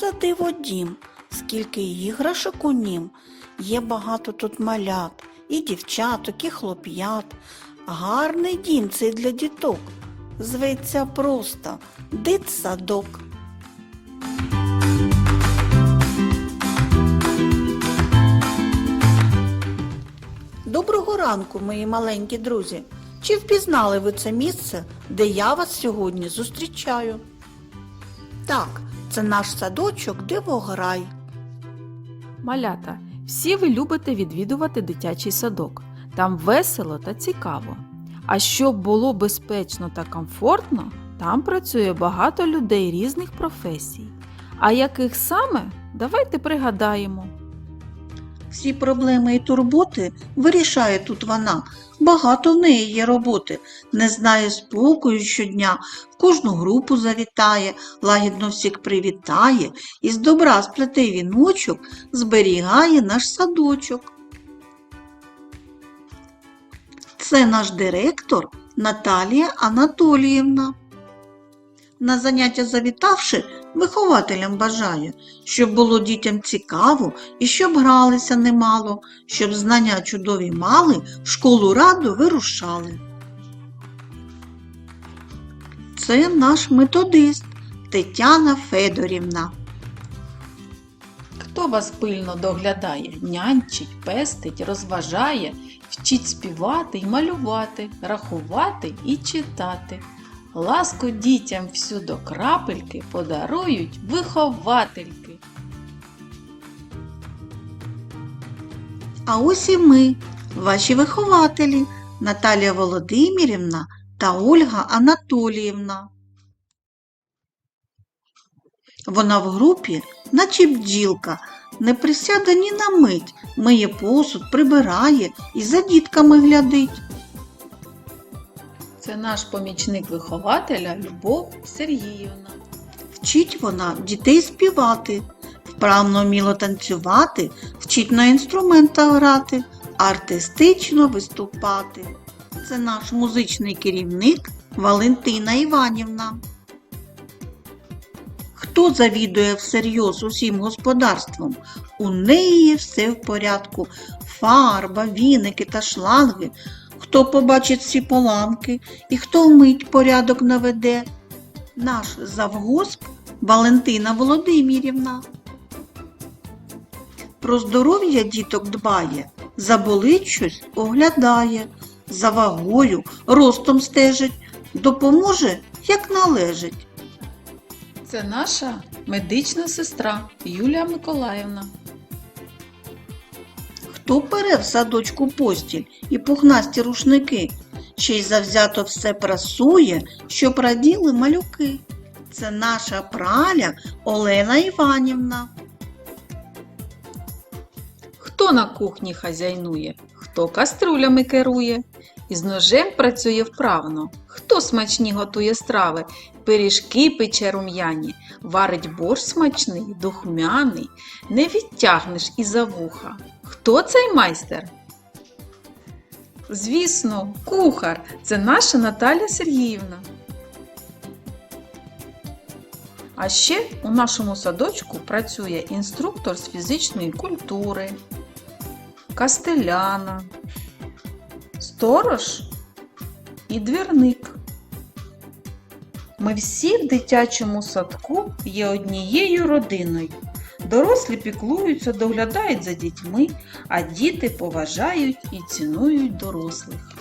за диво дім, скільки іграшок у нім. Є багато тут малят, і дівчаток, і хлоп'ят. Гарний дім цей для діток. Зветься просто дитсадок. Доброго ранку, мої маленькі друзі. Чи впізнали ви це місце, де я вас сьогодні зустрічаю? Так, це наш садочок Дивограй. Малята, всі ви любите відвідувати дитячий садок. Там весело та цікаво. А щоб було безпечно та комфортно, там працює багато людей різних професій. А яких саме? Давайте пригадаємо. Всі проблеми і турботи вирішає тут вона. Багато в неї є роботи, не знає спокою щодня, в кожну групу завітає, лагідно всіх привітає, і з добра сплете віночок зберігає наш садочок. Це наш директор Наталія Анатоліївна. На заняття завітавши, вихователям бажає, щоб було дітям цікаво і щоб гралися немало, щоб знання чудові мали, в школу раду вирушали. Це наш методист Тетяна Федорівна. Хто вас пильно доглядає, нянчить, пестить, розважає, вчить співати й малювати, рахувати і читати. Ласку дітям всю до крапельки подарують виховательки. А ось і ми, ваші вихователі Наталія Володимирівна та Ольга Анатоліївна. Вона в групі, наче бджілка, не присяде ні на мить, миє посуд, прибирає і за дітками глядить. Це наш помічник вихователя Любов Сергіївна. Вчить вона дітей співати, вправно вміло танцювати, вчить на інструментах грати, артистично виступати. Це наш музичний керівник Валентина Іванівна. Хто завідує всерйоз усім господарством? У неї все в порядку. Фарба, віники та шланги. Хто побачить всі поламки і хто вмить порядок наведе? Наш завгосп Валентина Володимирівна. Про здоров'я діток дбає, заболить щось оглядає, за вагою, ростом стежить, допоможе, як належить. Це наша медична сестра Юлія Миколаївна. Хто пере в садочку постіль і пухнасті рушники, ще й завзято все прасує, щоб раділи малюки. Це наша праля Олена Іванівна. Хто на кухні хазяйнує, хто каструлями керує, із ножем працює вправно, хто смачні готує страви, пиріжки пече рум'яні, варить борщ смачний, духмяний, не відтягнеш і за вуха. Хто цей майстер? Звісно, кухар це наша Наталя Сергіївна. А ще у нашому садочку працює інструктор з фізичної культури, кастеляна, сторож і двірник. Ми всі в дитячому садку є однією родиною. Дорослі піклуються, доглядають за дітьми, а діти поважають і цінують дорослих.